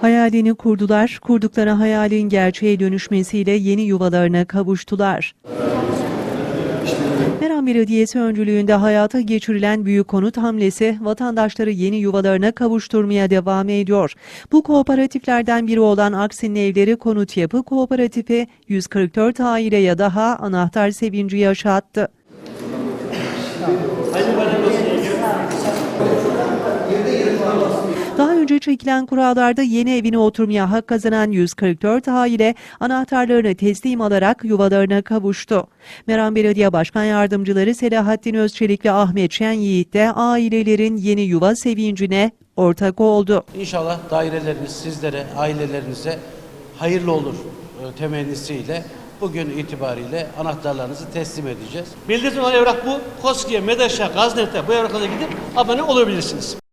Hayalini kurdular, kurdukları hayalin gerçeğe dönüşmesiyle yeni yuvalarına kavuştular. Meram Belediyesi öncülüğünde hayata geçirilen büyük konut hamlesi vatandaşları yeni yuvalarına kavuşturmaya devam ediyor. Bu kooperatiflerden biri olan Aksin'in Evleri Konut Yapı Kooperatifi 144 aileye daha anahtar sevinci yaşattı. Daha önce çekilen kurallarda yeni evine oturmaya hak kazanan 144 aile anahtarlarını teslim alarak yuvalarına kavuştu. Meram Belediye Başkan Yardımcıları Selahattin Özçelik ve Ahmet Şen Yiğit de ailelerin yeni yuva sevincine ortak oldu. İnşallah daireleriniz sizlere, ailelerinize hayırlı olur e, temennisiyle bugün itibariyle anahtarlarınızı teslim edeceğiz. Belediyeden olan evrak bu. KOSGİ'ye, MEDAŞ'a, Gaznet'e bu evraklara gidip abone olabilirsiniz.